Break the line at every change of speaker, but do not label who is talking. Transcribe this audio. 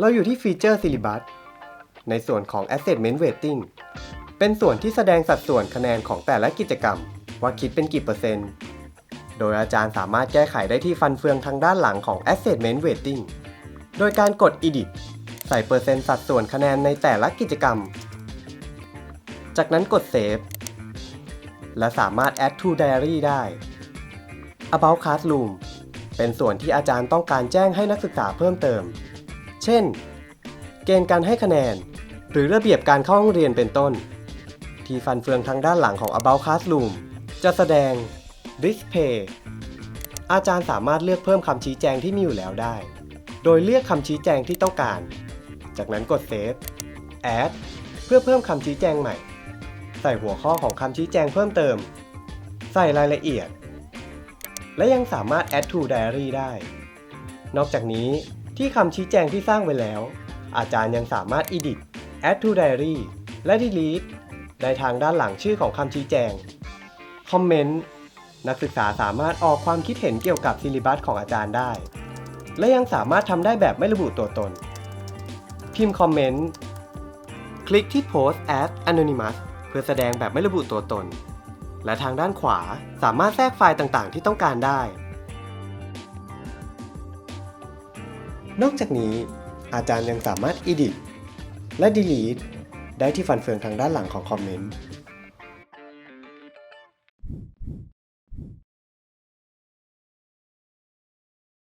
เราอยู่ที่ฟีเจอร์ Syllabus ในส่วนของ Assessment Weighting เป็นส่วนที่แสดงสัดส่วนคะแนนของแต่ละกิจกรรม ว่าคิดเป็นกี่เปอร์เซ็นต์ โดยอาจารย์สามารถแก้ไขได้ที่ฟันเฟืองทางด้านหลังของ Assessment Weighting โดยการกด Edit ใส่เปอร์เซ็นต์สัดส่วนคะแนนในแต่ละกิจกรรม จากนั้นกด Save และสามารถ Add to Diary ได้ About Classroom เป็นส่วนที่อาจารย์ต้องการแจ้งให้นักศึกษาเพิ่มเติม เช่น เกณฑ์การให้คะแนน หรือระเบียบการเข้าห้องเรียนเป็นต้น ที่ฟันเฟืองทางด้านหลังของ About Classroom จะแสดง Display อาจารย์สามารถเลือกเพิ่มคำชี้แจงที่มีอยู่แล้วได้ โดยเลือกคำชี้แจงที่ต้องการ จากนั้นกด Save Add เพื่อเพิ่มคำชี้แจงใหม่ ใส่หัวข้อของคำชี้แจงเพิ่มเติม ใส่รายละเอียด และยังสามารถ add to diary ได้ นอกจากนี้ ที่คำชี้แจงที่สร้างไว้แล้ว อาจารย์ยังสามารถ edit add to diary และ delete ได้ทางด้านหลังชื่อของคำชี้แจง comment นักศึกษาสามารถออกความคิดเห็นเกี่ยวกับซิลิบัสของอาจารย์ได้ และยังสามารถทำได้แบบไม่ระบุตัวตน พิมพ์คอมเมนต์ คลิกที่ Post as Anonymous เพื่อแสดงแบบไม่ระบุตัวตน และทางด้านขวาสามารถแทรกไฟล์ต่างๆ ที่ต้องการได้ นอกจากนี้อาจารย์ยังสามารถ Edit และ Delete ได้ที่ฟันเฟืองทางด้านหลังของคอมเมนต์